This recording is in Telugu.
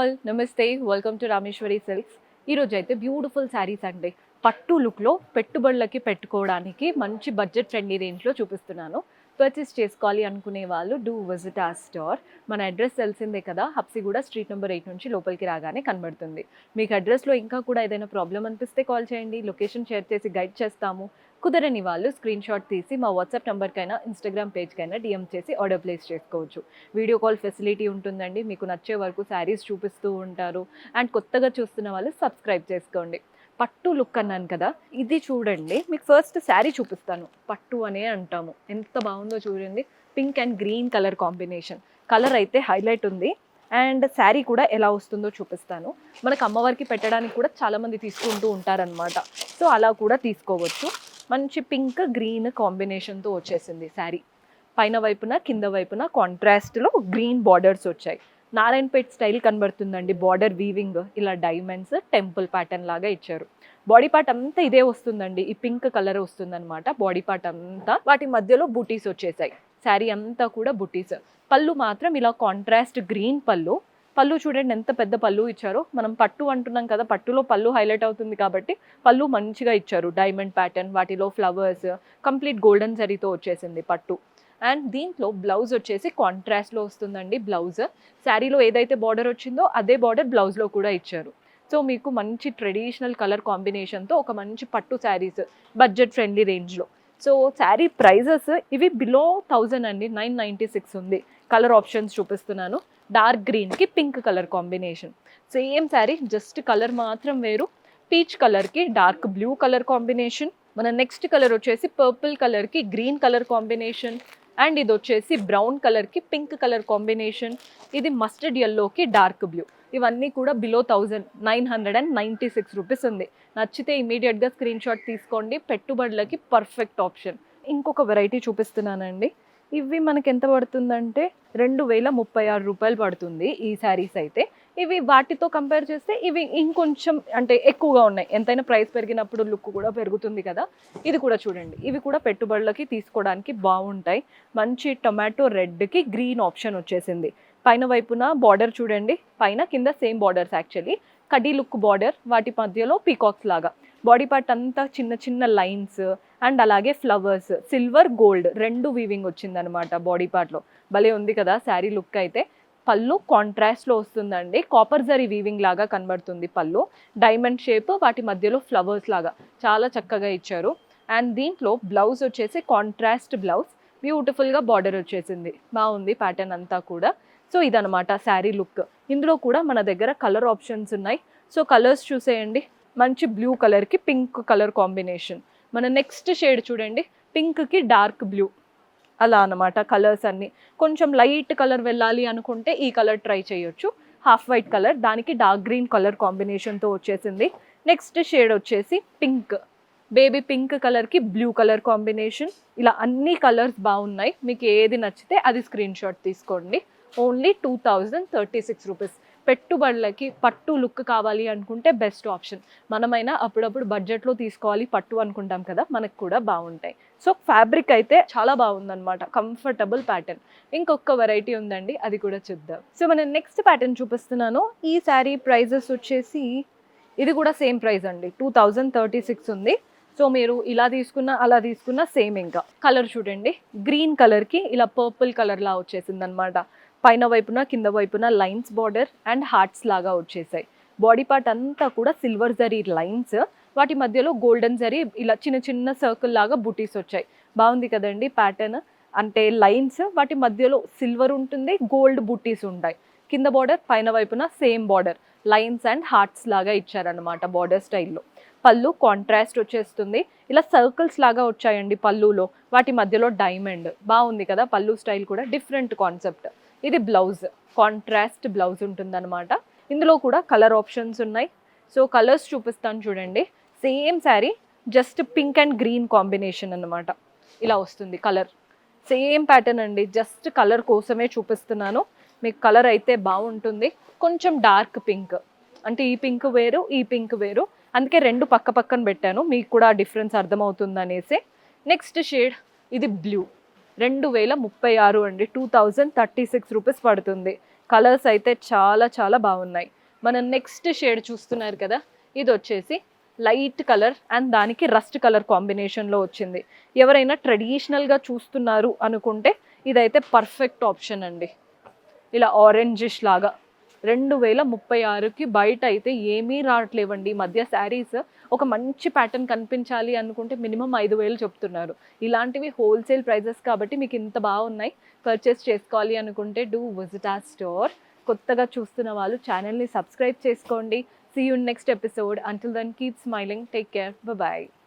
ఆల్ నమస్తే వెల్కమ్ టు రామేశ్వరి సిల్క్స్ ఈరోజు అయితే బ్యూటిఫుల్ శారీస్ అండి. పట్టు లుక్లో పెట్టుబడులకి పెట్టుకోవడానికి మంచి బడ్జెట్ ఫ్రెండ్లీ రేంజ్లో చూపిస్తున్నాను. పర్చేస్ చేసుకోవాలి అనుకునే వాళ్ళు డూ విజిట్ ఆ స్టోర్ మన అడ్రస్ తెలిసిందే కదా హబ్సిగూడ స్ట్రీట్ నెంబర్ ఎయిట్ నుంచి లోపలికి రాగానే కనబడుతుంది. మీకు అడ్రస్లో ఇంకా కూడా ఏదైనా ప్రాబ్లం అనిపిస్తే కాల్ చేయండి లొకేషన్ షేర్ చేసి గైడ్ చేస్తాము. కుదరని వాళ్ళు స్క్రీన్ షాట్ తీసి మా వాట్సాప్ నెంబర్కైనా ఇన్స్టాగ్రామ్ పేజ్కైనా డిఎం చేసి ఆర్డర్ ప్లేస్ చేసుకోవచ్చు. వీడియో కాల్ ఫెసిలిటీ ఉంటుందండి మీకు నచ్చే వరకు శారీస్ చూపిస్తూ ఉంటారు. అండ్ కొత్తగా చూస్తున్న వాళ్ళు సబ్స్క్రైబ్ చేసుకోండి. పట్టు లుక్ అన్నాను కదా ఇది చూడండి. మీకు ఫస్ట్ శారీ చూపిస్తాను. పట్టు అనే అంటాము. ఎంత బాగుందో చూడండి. Pink and green colour combination colour అయితే హైలైట్ ఉంది. అండ్ శారీ కూడా ఎలా వస్తుందో చూపిస్తాను. మనకు అమ్మవారికి పెట్టడానికి కూడా చాలామంది తీసుకుంటూ ఉంటారనమాట సో అలా కూడా తీసుకోవచ్చు. మంచి పింక్ గ్రీన్ కాంబినేషన్తో వచ్చేసింది శారీ పైన వైపున కింద వైపున కాంట్రాస్ట్లో గ్రీన్ బార్డర్స్ వచ్చాయి. నారాయణపేట్ స్టైల్ కనబడుతుందండి. బార్డర్ వీవింగ్ ఇలా డైమండ్స్ టెంపుల్ ప్యాటర్న్ లాగా ఇచ్చారు. బాడీ పార్ట్ అంతా ఇదే వస్తుందండి. ఈ పింక్ కలర్ వస్తుందన్నమాట. బాడీ పార్ట్ అంతా వాటి మధ్యలో బుటీస్ వచ్చేసాయి. శారీ అంతా కూడా బుటీస్ పళ్ళు మాత్రం ఇలా కాంట్రాస్ట్ గ్రీన్ పళ్ళు. పళ్ళు చూడండి ఎంత పెద్ద పళ్ళు ఇచ్చారో. మనం పట్టు అంటున్నాం కదా పట్టులో పళ్ళు హైలైట్ అవుతుంది కాబట్టి పళ్ళు మంచిగా ఇచ్చారు. డైమండ్ ప్యాటర్న్ వాటిలో ఫ్లవర్స్ కంప్లీట్ గోల్డెన్ జరీతో వచ్చేసింది పట్టు. అండ్ దీంట్లో బ్లౌజ్ వచ్చేసి కాంట్రాస్ట్లో వస్తుందండి బ్లౌజ్. శారీలో ఏదైతే బార్డర్ వచ్చిందో అదే బార్డర్ బ్లౌజ్లో కూడా ఇచ్చారు. సో మీకు మంచి ట్రెడిషనల్ కలర్ కాంబినేషన్తో ఒక మంచి పట్టు శారీస్ బడ్జెట్ ఫ్రెండ్లీ రేంజ్లో సో శారీ ప్రైజెస్ ఇవి బిలో థౌజండ్ అండి నైన్ నైంటీ సిక్స్ ఉంది. కలర్ ఆప్షన్స్ చూపిస్తున్నాను. డార్క్ గ్రీన్కి pink colour combination same sari just colour మాత్రం వేరు. పీచ్ కలర్కి డార్క్ బ్లూ కలర్ కాంబినేషన్ మన నెక్స్ట్ కలర్ వచ్చేసి పర్పుల్ కలర్కి గ్రీన్ కలర్ కాంబినేషన్ అండ్ ఇది వచ్చేసి బ్రౌన్ కలర్కి పింక్ కలర్ కాంబినేషన్. ఇది మస్టర్డ్ ఎల్లోకి డార్క్ బ్లూ ఇవన్నీ కూడా below thousand nine hundred and ninety six rupees ఉంది. నచ్చితే ఇమీడియట్గా స్క్రీన్ షాట్ తీసుకోండి. పెట్టుబడులకి పర్ఫెక్ట్ ఆప్షన్ ఇంకొక వెరైటీ చూపిస్తున్నానండి. ఇవి మనకి ఎంత పడుతుందంటే రెండు వేల ముప్పై ఆరు రూపాయలు పడుతుంది ఈ శారీస్ అయితే. ఇవి వాటితో కంపేర్ చేస్తే ఇవి ఇంకొంచెం అంటే ఎక్కువగా ఉన్నాయి. ఎంతైనా ప్రైస్ పెరిగినప్పుడు లుక్ కూడా పెరుగుతుంది కదా. ఇది కూడా చూడండి. ఇవి కూడా పెట్టుబడులకి తీసుకోవడానికి బాగుంటాయి. మంచి టొమాటో రెడ్కి గ్రీన్ ఆప్షన్ వచ్చేసింది. పైన వైపున బార్డర్ చూడండి. పైన కింద సేమ్ బార్డర్స్ యాక్చువల్లీ కడీ లుక్ బార్డర్ వాటి మధ్యలో పీకాక్స్ లాగా. బాడీ పార్ట్ అంతా చిన్న చిన్న లైన్స్ అండ్ అలాగే ఫ్లవర్స్ సిల్వర్ గోల్డ్ రెండు వీవింగ్ వచ్చిందనమాట బాడీ పార్ట్లో. భలే ఉంది కదా శారీ లుక్ అయితే. పళ్ళు కాంట్రాస్ట్లో వస్తుందండి. కాపర్ జరీ వీవింగ్ లాగా కనబడుతుంది పళ్ళు. డైమండ్ షేప్ వాటి మధ్యలో ఫ్లవర్స్ లాగా చాలా చక్కగా ఇచ్చారు. అండ్ దీంట్లో బ్లౌజ్ వచ్చేసి కాంట్రాస్ట్ బ్లౌజ్ బ్యూటిఫుల్గా బార్డర్ వచ్చేసింది. బాగుంది ప్యాటర్న్ అంతా కూడా. సో ఇదనమాట శారీ లుక్. ఇందులో కూడా మన దగ్గర కలర్ ఆప్షన్స్ ఉన్నాయి. సో కలర్స్ చూసేయండి. మంచి బ్లూ కలర్కి పింక్ కలర్ కాంబినేషన్. మన నెక్స్ట్ షేడ్ చూడండి పింక్కి డార్క్ బ్లూ. అలా అనమాట కలర్స్ అన్నీ. కొంచెం లైట్ కలర్ వెళ్ళాలి అనుకుంటే ఈ కలర్ ట్రై చేయొచ్చు. హాఫ్ వైట్ కలర్ దానికి డార్క్ గ్రీన్ కలర్ కాంబినేషన్తో వచ్చేసింది. నెక్స్ట్ షేడ్ వచ్చేసి పింక్. బేబీ పింక్ కలర్కి బ్లూ కలర్ కాంబినేషన్. ఇలా అన్ని కలర్స్ బాగున్నాయి. మీకు ఏది నచ్చితే అది స్క్రీన్ షాట్ తీసుకోండి. Only two thousand thirty six rupees. పెట్టుబడులకి పట్టు లుక్ కావాలి అనుకుంటే బెస్ట్ ఆప్షన్. మనమైనా అప్పుడప్పుడు బడ్జెట్లో తీసుకోవాలి పట్టు అనుకుంటాం కదా మనకు కూడా బాగుంటాయి. సో ఫ్యాబ్రిక్ అయితే చాలా బాగుందన్నమాట కంఫర్టబుల్ ప్యాటర్న్. ఇంకొక వెరైటీ ఉందండి అది కూడా చూద్దాం. సో మనం నెక్స్ట్ ప్యాటర్న్ చూపిస్తున్నాను. ఈ శారీ ప్రైజెస్ వచ్చేసి ఇది కూడా సేమ్ ప్రైస్ అండి టూ థౌజండ్ థర్టీ సిక్స్ ఉంది. సో మీరు ఇలా తీసుకున్న అలా తీసుకున్న సేమ్ ఇంకా. కలర్ చూడండి గ్రీన్ కలర్కి ఇలా పర్పుల్ కలర్లా వచ్చేసింది అనమాట పైన వైపున కింద వైపున లైన్స్ బార్డర్ అండ్ హార్ట్స్ లాగా వచ్చేసాయి. బాడీ పార్ట్ అంతా కూడా సిల్వర్ జరీ లైన్స్. వాటి మధ్యలో గోల్డెన్ జరీ ఇలా చిన్న చిన్న సర్కిల్ లాగా బుటీస్ వచ్చాయి. బాగుంది కదండి ప్యాటర్న్. అంటే లైన్స్ వాటి మధ్యలో సిల్వర్ ఉంటుంది గోల్డ్ బుటీస్ ఉంటాయి. కింద బార్డర్ పైన వైపున same border. Lines and hearts లాగా ఇచ్చారనమాట బార్డర్ స్టైల్లో. పళ్ళు కాంట్రాస్ట్ వచ్చేస్తుంది. ఇలా సర్కిల్స్ లాగా వచ్చాయండి పళ్ళులో. వాటి మధ్యలో డైమండ్. బాగుంది కదా పళ్ళు స్టైల్ కూడా. Different concept. ఇది బ్లౌజ్ కాంట్రాస్ట్ బ్లౌజ్ ఉంటుందన్నమాట. ఇందులో కూడా కలర్ ఆప్షన్స్ ఉన్నాయి. సో కలర్స్ చూపిస్తాను చూడండి. Same sari just pink and green combination అన్నమాట. ఇలా వస్తుంది కలర్ సేమ్ ప్యాటర్న్ అండి జస్ట్ కలర్ కోసమే చూపిస్తున్నాను. మీకు కలర్ అయితే బాగుంటుంది. కొంచెం డార్క్ పింక్ అంటే ఈ పింక్ వేరు ఈ పింక్ వేరు. అందుకే రెండు పక్క పక్కన పెట్టాను. మీకు కూడా డిఫరెన్స్ అర్థమవుతుంది అనేసి నెక్స్ట్ షేడ్ ఇది బ్లూ రెండు వేల ముప్పై ఆరు అండి. Two thousand thirty six rupees పడుతుంది. కలర్స్ అయితే చాలా చాలా బాగున్నాయి. మనం నెక్స్ట్ షేడ్ చూస్తున్నారు కదా ఇది వచ్చేసి లైట్ కలర్ అండ్ దానికి రస్ట్ కలర్ కాంబినేషన్లో వచ్చింది. ఎవరైనా ట్రెడిషనల్గా చూస్తున్నారు అనుకుంటే ఇదైతే పర్ఫెక్ట్ ఆప్షన్ అండి. ఇలా ఆరెంజిష్ లాగా. రెండు వేల ముప్పై ఆరుకి బయట అయితే ఏమీ రావట్లేవండి. మధ్య శారీస్ ఒక మంచి ప్యాటర్న్ కనిపించాలి అనుకుంటే మినిమం ఐదు వేలు చెప్తున్నారు. ఇలాంటివి హోల్సేల్ ప్రైజెస్ కాబట్టి మీకు ఇంత బాగున్నాయి. పర్చేస్ చేసుకోవాలి అనుకుంటే డూ విజిట్ ఆ స్టోర్ కొత్తగా చూస్తున్న వాళ్ళు ఛానల్ని సబ్స్క్రైబ్ చేసుకోండి. See you next episode until then keep smiling take care bye